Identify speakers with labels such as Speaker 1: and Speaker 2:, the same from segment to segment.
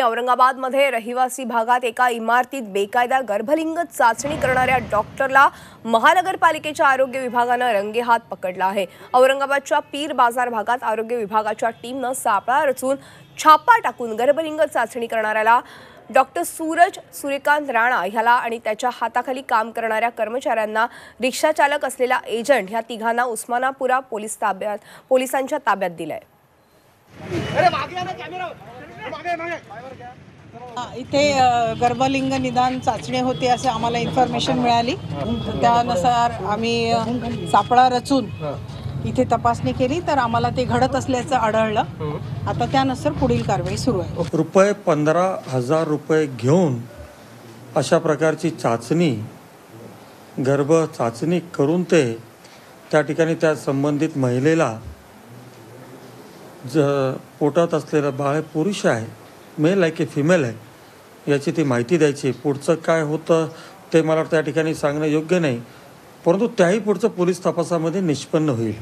Speaker 1: की औरंगाबादमध्ये रहिवासी भागात एका इमारतीत बेकायदा गर्भलिंग चाचणी करणाऱ्या डॉक्टरला महानगरपालिकेच्या आरोग्य विभागानं रंगेहात पकडला आहे. औरंगाबादच्या पीर बाजार भागात आरोग्य विभागाच्या टीमनं सापळा रचून छापा टाकून गर्भलिंग चाचणी करणाऱ्याला डॉक्टर सूरज सूर्यकांत राणा ह्याला आणि त्याच्या हाताखाली काम करणाऱ्या कर्मचाऱ्यांना रिक्षाचालक असलेला एजंट ह्या तिघांना उस्मानापुरा पोलीस ताब्यात पोलिसांच्या ताब्यात दिलंय.
Speaker 2: इथे गर्भलिंग निदान चाचणी होते असे आम्हाला इन्फॉर्मेशन मिळाली. तर त्यानुसार आम्ही सापळा रचून इथे तपासणी केली तर आम्हाला ते घडत असल्याचं आढळलं. आता त्यानुसार पुढील कारवाई सुरू आहे.
Speaker 3: रुपये पंधरा हजार रुपये घेऊन अशा प्रकारची चाचणी गर्भ चाचणी करून ते त्या ठिकाणी त्या संबंधित महिलेला ज पोटात असलेलं बाळ हे पुरुष आहे. मेल आहे की फिमेल आहे? याची ती माहिती द्यायची. पुढचं काय होतं ते मला त्या ठिकाणी सांगणं योग्य नाही. परंतु त्याही पुढचं पोलीस तपासामध्ये निष्पन्न होईल.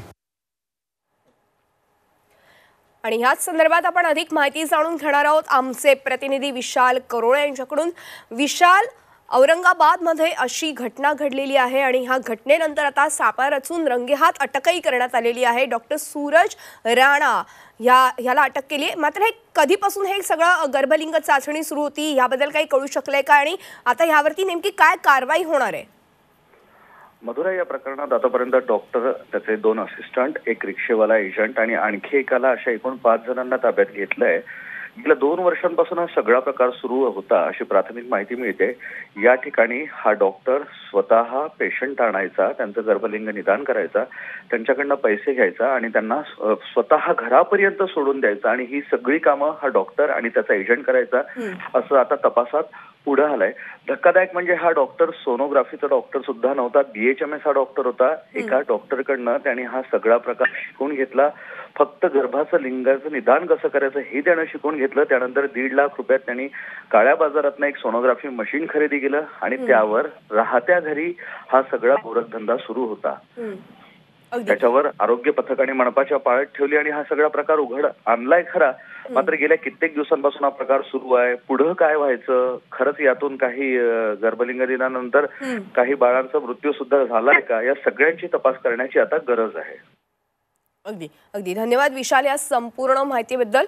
Speaker 1: आणि ह्याच संदर्भात आपण अधिक माहिती जाणून घेणार आहोत. आमचे प्रतिनिधी विशाल करोळे यांच्याकडून. विशाल औरंगाबादमध्ये अशी घटना घडलेली आहे आणि ह्या घटनेनंतर आता सापळा रचून रंगेहात अटकही करण्यात आलेली आहे. डॉक्टर सूरज राणा ह्या ह्याला अटक केली आहे. मात्र हे कधीपासून हे सगळं गर्भलिंग चाचणी सुरू होती ह्याबद्दल काही कळू शकलंय का? आणि आता ह्यावरती नेमकी काय कारवाई होणार आहे?
Speaker 4: मधुरा या प्रकरणात आतापर्यंत डॉक्टर त्याचे दोन असिस्टंट एक रिक्षेवाला एजंट आणि आणखी एकाला अशा एकूण पाच जणांना ताब्यात घेतलंय. गेल्या दोन वर्षांपासून हा सगळा प्रकार सुरू होता अशी प्राथमिक माहिती मिळते. या ठिकाणी हा डॉक्टर स्वतः पेशंट आणायचा त्यांचं गर्भलिंग निदान करायचा त्यांच्याकडनं पैसे घ्यायचा आणि त्यांना स्वतः घरापर्यंत सोडून द्यायचा. आणि ही सगळी कामं हा डॉक्टर आणि त्याचा एजंट करायचा असं आता तपासात पुढे आलाय. धक्कादायक म्हणजे हा डॉक्टर सोनोग्राफीचा डॉक्टर सुद्धा नव्हता. बीएचएमएस हा डॉक्टर होता. एका डॉक्टरकडनं त्याने हा सगळा प्रकार शिकून घेतला. फक्त गर्भाचं लिंगाचं निदान कसं करायचं हे त्यानं शिकून घेतलं. त्यानंतर दीड लाख रुपयात त्यांनी काळ्या बाजारातनं एक सोनोग्राफी मशीन खरेदी केलं आणि त्यावर राहत्या घरी हा सगळा गोरखधंदा सुरू होता. त्याच्यावर आरोग्य पथक आणि मनपाच्या पाळत ठेवली आणि हा सगळा प्रकार उघड आणलाय खरा. मात्र गेल्या कित्येक दिवसांपासून हा प्रकार सुरू आहे. पुढं काय व्हायचं? खरंच यातून काही गर्भलिंग दिनानंतर काही बाळांचा मृत्यू सुद्धा झालाय का? या सगळ्यांची तपास करण्याची आता गरज आहे.
Speaker 1: अगदी अगदी. धन्यवाद विशाल या संपूर्ण माहितीबद्दल.